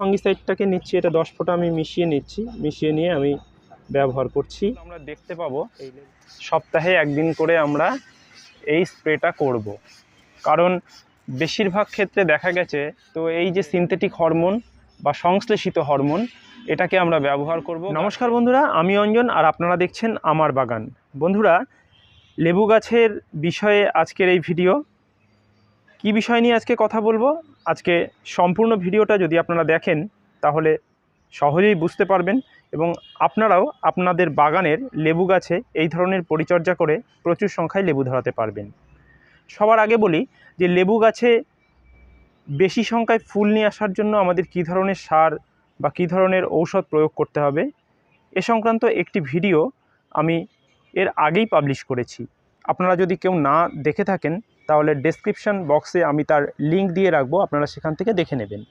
ফাঙ্গিসাইডটাকে নিচ্ছি এটা দশ ফোঁটা আমি মিশিয়ে নিচ্ছি মিশিয়ে নিয়ে আমি ব্যবহার করছি। আমরা দেখতে পাবো সপ্তাহে একদিন করে আমরা এই স্প্রেটা করব। কারণ বেশিরভাগ ক্ষেত্রে দেখা গেছে তো এই যে সিনথেটিক হরমোন বা সংশ্লেষিত হরমোন এটাকে আমরা ব্যবহার করব। নমস্কার বন্ধুরা আমি অঞ্জন আর আপনারা দেখছেন আমার বাগান। বন্ধুরা লেবু গাছের বিষয়ে আজকের এই ভিডিও। কি বিষয় নিয়ে আজকে কথা বলব? আজকে সম্পূর্ণ ভিডিওটা যদি আপনারা দেখেন, তাহলে সহজেই বুঝতে পারবেন এবং আপনারাও আপনাদের বাগানের লেবু গাছে এই ধরনের পরিচর্যা করে প্রচুর সংখ্যায় লেবু ধরাতে পারবেন। সবার আগে বলি যে লেবু গাছে বেশি সংখ্যায় ফুল নিয়ে আসার জন্য আমাদের কী ধরনের সার বা কী ধরনের ঔষধ প্রয়োগ করতে হবে, এ সংক্রান্ত একটি ভিডিও আমি এর আগেই পাবলিশ করেছি। আপনারা যদি কেউ না দেখে থাকেন তাহলে ডেসক্রিপশন বক্সে আমি তার লিঙ্ক দিয়ে রাখব, আপনারা সেখান থেকে দেখে নেবেন।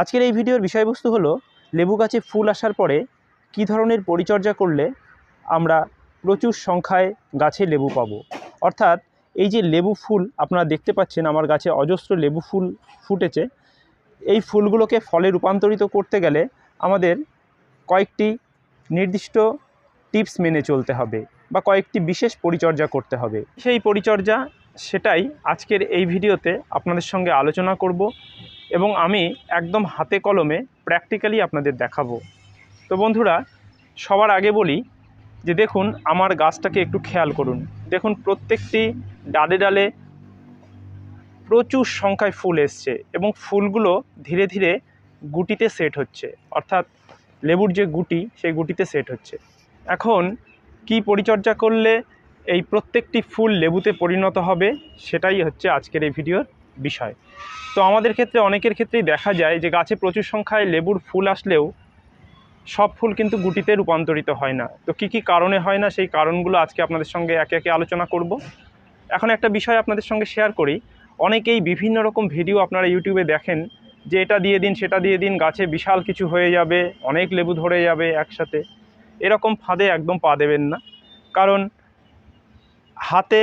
আজকের এই ভিডিওর বিষয়বস্তু হলো, লেবু গাছে ফুল আসার পরে কী ধরনের পরিচর্যা করলে আমরা প্রচুর সংখ্যায় গাছে লেবু পাব? অর্থাৎ এই যে লেবু ফুল, আপনারা দেখতে পাচ্ছেন আমার গাছে অজস্র লেবু ফুল ফুটেছে। এই ফুলগুলোকে ফলে রূপান্তরিত করতে গেলে আমাদের কয়েকটি নির্দিষ্ট টিপস মেনে চলতে হবে বা কয়েকটি বিশেষ পরিচর্যা করতে হবে। সেই পরিচর্যা সেটাই আজকের এই ভিডিওতে আপনাদের সঙ্গে আলোচনা করব এবং আমি একদম হাতে কলমে প্র্যাকটিক্যালি আপনাদের দেখাবো। তো বন্ধুরা, সবার আগে বলি যে দেখুন, আমার গাছটাকে একটু খেয়াল করুন। দেখুন, প্রত্যেকটি ডালে ডালে প্রচুর সংখ্যায় ফুল এসছে এবং ফুলগুলো ধীরে ধীরে গুটিতে সেট হচ্ছে। অর্থাৎ লেবুর যে গুটি, সেই গুটিতে সেট হচ্ছে। এখন কি পরিচর্যা করলে এই প্রত্যেকটি ফুল লেবুতে পরিণত হবে, সেটাই হচ্ছে আজকের এই ভিডিওর বিষয়। তো আমাদের ক্ষেত্রে, অনেকের ক্ষেত্রেই দেখা যায় যে গাছে প্রচুর সংখ্যায় লেবুর ফুল আসলেও সব ফুল কিন্তু গুটিতে রূপান্তরিত হয় না। তো কি কি কারণে হয় না, সেই কারণগুলো আজকে আপনাদের সঙ্গে একে একে আলোচনা করব। এখন একটা বিষয় আপনাদের সঙ্গে শেয়ার করি। অনেকেই বিভিন্ন রকম ভিডিও আপনারা ইউটিউবে দেখেন যে এটা দিয়ে দিন, সেটা দিয়ে দিন, গাছে বিশাল কিছু হয়ে যাবে, অনেক লেবু ধরে যাবে একসাথে। এরকম ফাঁদে একদম পা দেবেন না। কারণ হাতে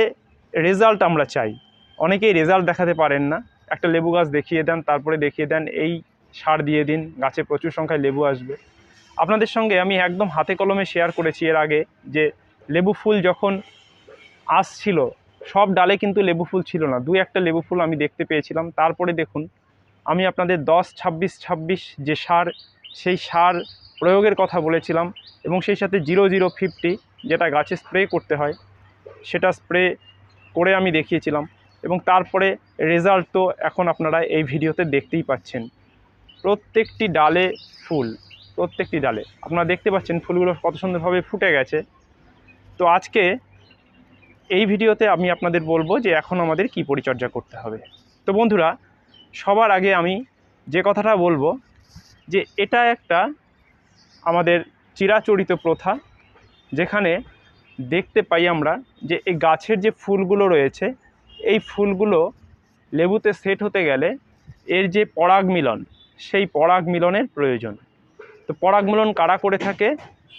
রেজাল্ট আমরা চাই। অনেকেই রেজাল্ট দেখাতে পারেন না। একটা লেবু গাছ দেখিয়ে দেন, তারপরে দেখিয়ে দেন, এই সার দিয়ে দিন, গাছে প্রচুর সংখ্যায় লেবু আসবে। আপনাদের সঙ্গে আমি একদম হাতে কলমে শেয়ার করেছি এর আগে যে লেবু ফুল যখন আসছিল, সব ডালে কিন্তু লেবু ফুল ছিল না। দু একটা লেবু ফুল আমি দেখতে পেয়েছিলাম। তারপরে দেখুন, আমি আপনাদের দশ, ছাব্বিশ ছাব্বিশ যে সার, সেই সার প্রয়োগের কথা বলেছিলাম এবং সেই সাথে জিরো জিরো ফিফটি যেটা গাছে স্প্রে করতে হয় সেটা স্প্রে করে আমি দেখিয়েছিলাম এবং তারপরে রেজাল্ট তো এখন আপনারা এই ভিডিওতে দেখতেই পাচ্ছেন। প্রত্যেকটি ডালে ফুল, প্রত্যেকটি ডালে। আপনারা দেখতে পাচ্ছেন ফুলগুলো কত সুন্দরভাবে ফুটে গেছে। তো আজকে এই ভিডিওতে আমি আপনাদের বলব যে এখন আমাদের কি পরিচর্যা করতে হবে। তো বন্ধুরা, সবার আগে আমি যে কথাটা বলব যে এটা একটা আমাদের চিরাচরিত প্রথা, যেখানে দেখতে পাই আমরা যে এই গাছের যে ফুলগুলো রয়েছে, এই ফুলগুলো লেবুতে সেট হতে গেলে এর যে পরাগ মিলন, সেই পরাগ মিলনের প্রয়োজন। তো পরাগ মিলন কারা করে থাকে?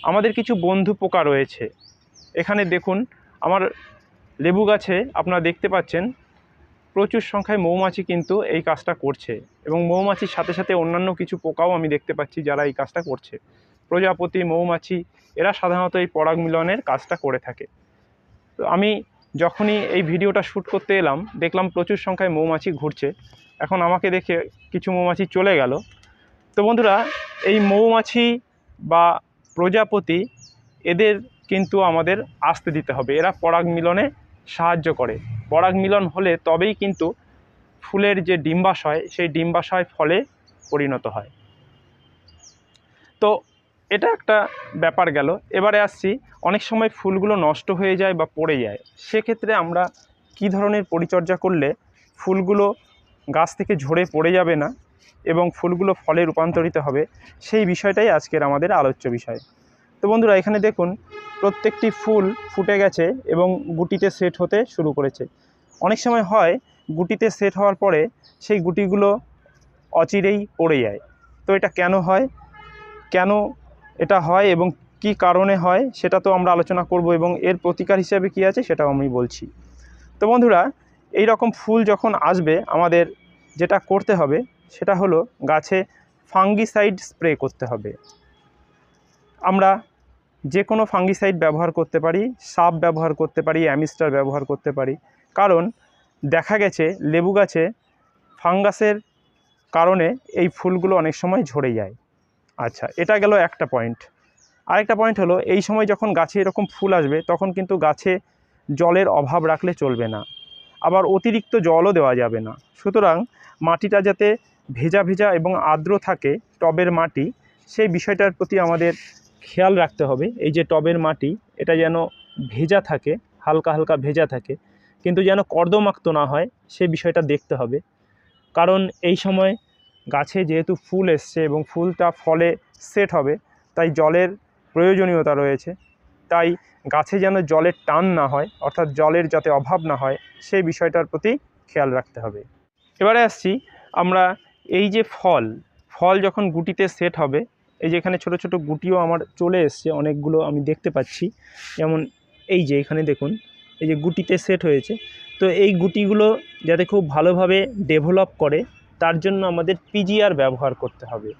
আমাদের কিছু বন্ধু পোকা রয়েছে। এখানে দেখুন, আমার লেবু গাছে আপনারা দেখতে পাচ্ছেন, প্রচুর সংখ্যায় মৌমাছি কিন্তু এই কাজটা করছে। এবং মৌমাছির সাথে সাথে অন্যান্য কিছু পোকাও আমি দেখতে পাচ্ছি যারা এই কাজটা করছে। প্রজাপতি, মৌমাছি, এরা সাধারণত এই পরাগ মিলনের কাজটা করে থাকে। তো আমি যখনই এই ভিডিওটা শ্যুট করতে এলাম, দেখলাম প্রচুর সংখ্যায় মৌমাছি ঘুরছে। এখন আমাকে দেখে কিছু মৌমাছি চলে গেল। তো বন্ধুরা, এই মৌমাছি বা প্রজাপতি, এদের কিন্তু আমাদের আসতে দিতে হবে। এরা পরাগ মিলনে সাহায্য করে। পরাগ মিলন হলে তবেই কিন্তু ফুলের যে ডিম্বাশয়, সেই ডিম্বাশয় ফলে পরিণত হয়। তো এটা একটা ব্যাপার গেল। এবারে আসছি, অনেক সময় ফুলগুলো নষ্ট হয়ে যায় বা পড়ে যায়। সেক্ষেত্রে আমরা কি ধরনের পরিচর্যা করলে ফুলগুলো গাছ থেকে ঝরে পড়ে যাবে না এবং ফুলগুলো ফলে রূপান্তরিত হবে? সেই বিষয়টাই আজকের আমাদের আলোচ্য বিষয়। তো বন্ধুরা, এখানে দেখুন, প্রত্যেকটি ফুল ফুটে গেছে এবং গুটিতে সেট হতে শুরু করেছে। অনেক সময় হয়, গুটিতে সেট হওয়ার পরে সেই গুটিগুলো অচিরেই পড়ে যায়। তো এটা কেন হয়? কেন এটা হয় এবং কি কারণে হয় সেটা তো আমরা আলোচনা করব এবং এর প্রতিকার হিসেবে কি আছে সেটাও আমি বলছি। তো বন্ধুরা এই রকম ফুল যখন আসবে, আমাদের যেটা করতে হবে সেটা হলো গাছে ফাঙ্গিসাইড স্প্রে করতে হবে। আমরা যে কোনো ফাঙ্গিসাইড ব্যবহার করতে পারি, সাপ ব্যবহার করতে পারি, অ্যামিস্টার ব্যবহার করতে পারি। কারণ দেখা গেছে, লেবু গাছে ফাঙ্গাসের কারণে এই ফুলগুলো অনেক সময় ঝরে যায়। আচ্ছা এটা গেল একটা পয়েন্ট আরেকটা পয়েন্ট হলো, এই সময় যখন গাছে এরকম ফুল আসবে, তখন কিন্তু গাছে জলের অভাব রাখলে চলবে না। আবার অতিরিক্ত জলও দেওয়া যাবে না। সুতরাং মাটিটা যাতে ভেজা ভেজা এবং আর্দ্র থাকে, টবের মাটি, সেই বিষয়টার প্রতি আমাদের খেয়াল রাখতে হবে। এই যে টবের মাটি, এটা যেন ভেজা থাকে, হালকা হালকা ভেজা থাকে, কিন্তু যেন কর্দমাক্ত না হয় সেই বিষয়টা দেখতে হবে। কারণ এই সময় গাছে যেহেতু ফুল এসছে এবং ফুলটা ফলে সেট হবে, তাই জলের প্রয়োজনীয়তা রয়েছে। তাই গাছে যেন জলের টান না হয়, অর্থাৎ জলের যাতে অভাব না হয়, সেই বিষয়টার প্রতি খেয়াল রাখতে হবে। এবারে আসছি আমরা এই যে ফল ফল যখন গুটিতে সেট হবে, এই যে এখানে ছোট ছোট গুটিও আমার চলে এসছে, অনেকগুলো আমি দেখতে পাচ্ছি। যেমন এই যে এখানে দেখুন, এই যে গুটিতে সেট হয়েছে। তো এই গুটিগুলো যাতে খুব ভালোভাবে ডেভেলপ করে তার জন্য আমাদের পিজিআর ব্যবহার করতে হবে।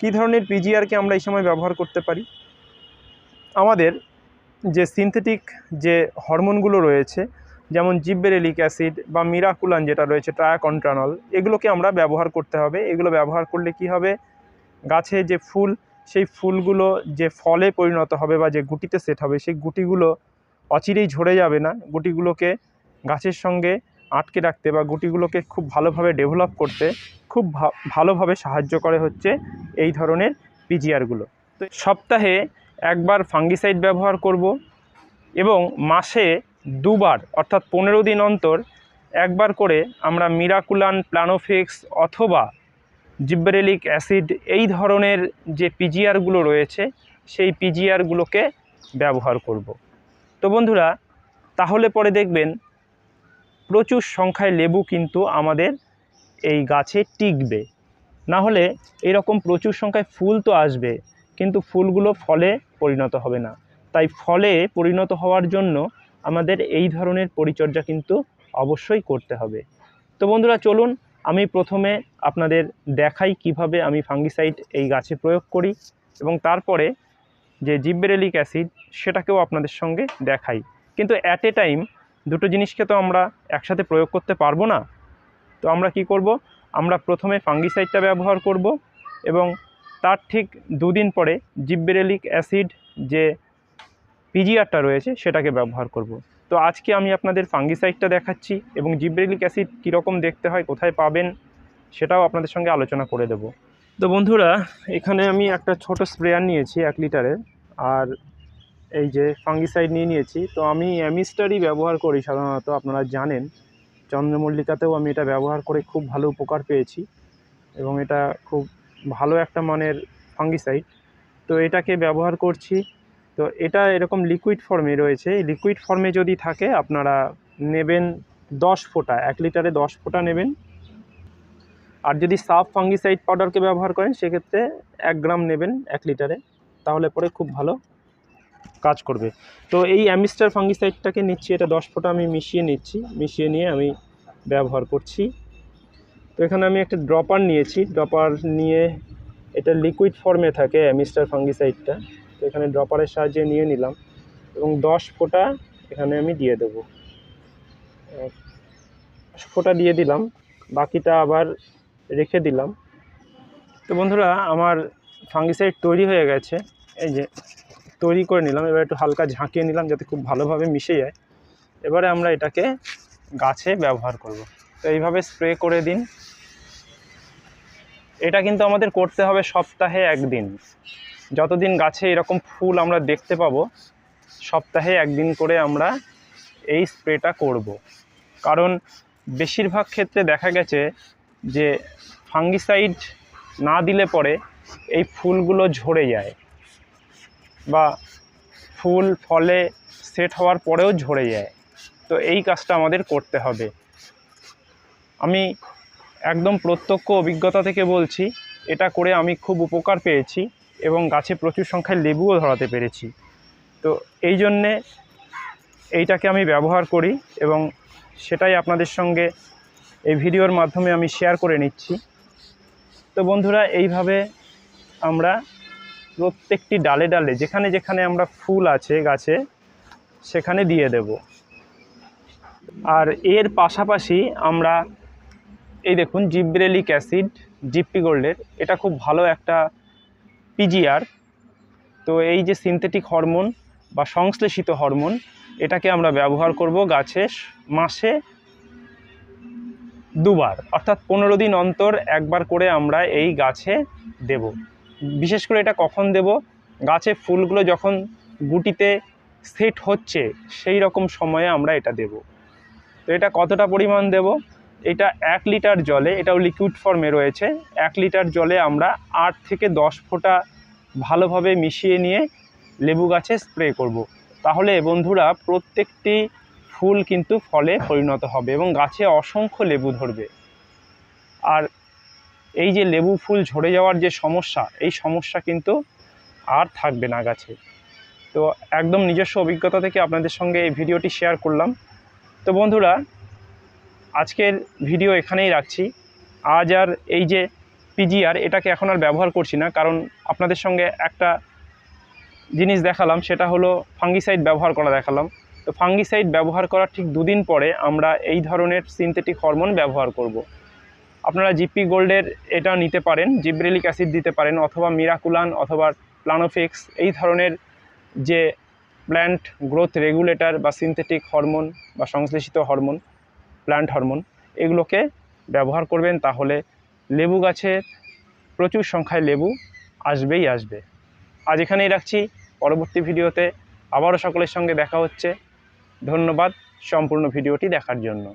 কী ধরনের পিজিআরকে আমরা এই সময় ব্যবহার করতে পারি? আমাদের যে সিনথেটিক যে হরমোনগুলো রয়েছে, যেমন জিব্বেরেলিক অ্যাসিড বা মিরাকুলান যেটা রয়েছে, ট্রায়াকন্ট্রানল, এগুলোকে আমরা ব্যবহার করতে হবে। এগুলো ব্যবহার করলে কি হবে? গাছে যে ফুল, সেই ফুলগুলো যে ফলে পরিণত হবে বা যে গুটিতে সেট হবে, সেই গুটিগুলো অচিরেই ঝরে যাবে না। গুটিগুলোকে গাছের সঙ্গে আটকে রাখতে বা গুটিগুলোকে খুব ভালোভাবে ডেভেলপ করতে খুব ভালোভাবে সাহায্য করে হচ্ছে এই ধরনের পিজিআরগুলো তো সপ্তাহে একবার ফাঙ্গিসাইড ব্যবহার করব এবং মাসে দুবার অর্থাৎ পনেরো দিন অন্তর একবার করে আমরা মিরাকুলান প্লানোফিক্স অথবা জিব্বেরেলিক অ্যাসিড এই ধরনের যে পিজিআরগুলো রয়েছে সেই পিজিআরগুলোকে ব্যবহার করব। তো বন্ধুরা, তাহলে পরে দেখবেন প্রচুর সংখ্যায় লেবু কিন্তু আমাদের এই গাছে টিকবে। না হলে এরকম প্রচুর সংখ্যায় ফুল তো আসবে, কিন্তু ফুলগুলো ফলে পরিণত হবে না। তাই ফলে পরিণত হওয়ার জন্য আমাদের এই ধরনের পরিচর্যা কিন্তু অবশ্যই করতে হবে। তো বন্ধুরা, চলুন আমি প্রথমে আপনাদের দেখাই কীভাবে আমি ফাঙ্গিসাইড এই গাছে প্রয়োগ করি এবং তারপরে যে জিব্বেরেলিক অ্যাসিড সেটাকেও আপনাদের সঙ্গে দেখাই। কিন্তু অ্যাট এ টাইম দুটো জিনিসকে তো আমরা একসাথে প্রয়োগ করতে পারব না। তো আমরা কি করব? আমরা প্রথমে ফাঙ্গিসাইডটা ব্যবহার করব এবং তার ঠিক দুদিন পরে জিব্বেরেলিক অ্যাসিড যে পিজিআরটা রয়েছে সেটাকে ব্যবহার করব। তো আজকে আমি আপনাদের ফাঙ্গিসাইডটা দেখাচ্ছি এবং জিব্রেলিক অ্যাসিড কীরকম দেখতে হয়, কোথায় পাবেন সেটাও আপনাদের সঙ্গে আলোচনা করে দেব। তো বন্ধুরা, এখানে আমি একটা ছোট স্প্রেয়ার নিয়েছি এক লিটারের। আর এই যে ফাঙ্গিসাইড নিয়ে নিয়েছি, তো আমি অ্যামিস্টারই ব্যবহার করি সাধারণত, আপনারা জানেন। চন্দ্রমল্লিকাতেও আমি এটা ব্যবহার করে খুব ভালো উপকার পেয়েছি এবং এটা খুব ভালো একটা মানের ফাঙ্গিসাইড তো এটাকে ব্যবহার করছি। তো এটা এরকম লিকুইড ফর্মে রয়েছে। লিকুইড ফর্মে যদি থাকে, আপনারা নেবেন দশ ফোঁটা, এক লিটারে দশ ফোঁটা নেবেন। আর যদি সাফ ফাঙ্গিসাইড পাউডারকে ব্যবহার করেন, সেক্ষেত্রে এক গ্রাম নেবেন এক লিটারে। তাহলে পরে খুব ভালো কাজ করবে। তো এই অ্যামিস্টার ফাঙ্গিসাইডটাকে নিচ্ছি, এটা দশ ফোঁটা আমি মিশিয়ে নিচ্ছি, মিশিয়ে নিয়ে আমি ব্যবহার করছি। তো এখানে আমি একটা ড্রপার নিয়েছি, ড্রপার নিয়ে এটা লিকুইড ফর্মে থাকে অ্যামিস্টার ফাঙ্গিসাইডটা। তো এখানে ড্রপারের সাহায্যে নিয়ে নিলাম এবং দশ ফোঁটা এখানে আমি দিয়ে দেবো। দশ ফোঁটা দিয়ে দিলাম, বাকিটা আবার রেখে দিলাম। তো বন্ধুরা, আমার ফাঙ্গিসাইড তৈরি হয়ে গেছে। এই যে তৈরি করে নিলাম, এবার একটু হালকা ঝাঁকিয়ে নিলাম যাতে খুব ভালোভাবে মিশে যায়। এবারে আমরা এটাকে গাছে ব্যবহার করব। তো এইভাবে স্প্রে করে দিন। এটা কিন্তু আমাদের করতে হবে সপ্তাহে একদিন। যতদিন গাছে এরকম ফুল আমরা দেখতে পাবো, সপ্তাহে একদিন করে আমরা এই স্প্রেটা করব। কারণ বেশিরভাগ ক্ষেত্রে দেখা গেছে যে ফাঙ্গিসাইড না দিলে পরে এই ফুলগুলো ঝরে যায়। বা ফুল, ফলে সেট হওয়ার পরেও ঝরে যায়। তো এই কাজটা আমাদের করতে হবে। আমি একদম প্রত্যক্ষ অভিজ্ঞতা থেকে বলছি, এটা করে আমি খুব উপকার পেয়েছি এবং গাছে প্রচুর সংখ্যায় লেবুও ধরাতে পেরেছি। তো এই জন্যে এইটাকে আমি ব্যবহার করি এবং সেটাই আপনাদের সঙ্গে এই ভিডিওর মাধ্যমে আমি শেয়ার করে নিচ্ছি। তো বন্ধুরা, এইভাবে আমরা প্রত্যেকটি ডালে ডালে, যেখানে যেখানে আমরা ফুল আছে গাছে, সেখানে দিয়ে দেব। আর এর পাশাপাশি আমরা, এই দেখুন, জিব্রেলিক অ্যাসিড, জিপি গোল্ডের, এটা খুব ভালো একটা পিজিআর তো এই যে সিনথেটিক হরমোন বা সংশ্লেষিত হরমোন এটাকে আমরা ব্যবহার করব গাছে মাসে দুবার, অর্থাৎ পনেরো দিন অন্তর একবার করে আমরা এই গাছে দেব। বিশেষ করে এটা কখন দেব? গাছে ফুলগুলো যখন গুটিতে সেট হচ্ছে, সেই রকম সময়ে আমরা এটা দেব। তো এটা কতটা পরিমাণ দেব? এটা এক লিটার জলে, এটাও লিকুইড ফর্মে রয়েছে, এক লিটার জলে আমরা আট থেকে দশ ফোঁটা ভালোভাবে মিশিয়ে নিয়ে লেবু গাছে স্প্রে করব। তাহলে বন্ধুরা, প্রত্যেকটি ফুল কিন্তু ফলে পরিণত হবে এবং গাছে অসংখ্য লেবু ধরবে। আর এই যে লেবু ফুল ঝরে যাওয়ার যে সমস্যা, এই সমস্যা কিন্তু আর থাকবে না গাছে। তো একদম নিজস্ব অভিজ্ঞতা থেকে আপনাদের সঙ্গে এই ভিডিওটি শেয়ার করলাম। তো বন্ধুরা, আজকের ভিডিও এখানেই রাখছি। আজ আর এই যে পিজিআর এটাকে এখন আর ব্যবহার করছি না, কারণ আপনাদের সঙ্গে একটা জিনিস দেখালাম, সেটা হলো ফাঙ্গিসাইড ব্যবহার করা দেখালাম। তো ফাঙ্গিসাইড ব্যবহার করার ঠিক দুদিন পরে আমরা এই ধরনের সিনথেটিক হরমোন ব্যবহার করব। আপনারা জিপি গোল্ডের এটা নিতে পারেন, জিব্রেলিক অ্যাসিড দিতে পারেন, অথবা মিরাকুলান, অথবা প্লানোফিক্স, এই ধরনের যে প্ল্যান্ট গ্রোথ রেগুলেটর বা সিনথেটিক হরমোন বা সংশ্লেষিত হরমোন প্ল্যান্ট হরমোন এগুলোকে ব্যবহার করবেন, তাহলে লেবু গাছের প্রচুর সংখ্যায় লেবু আসবেই আসবে। আজ এখানেই রাখছি, পরবর্তী ভিডিওতে আবারও সকলের সঙ্গে দেখা হচ্ছে। ধন্যবাদ, সম্পূর্ণ ভিডিওটি দেখার জন্য।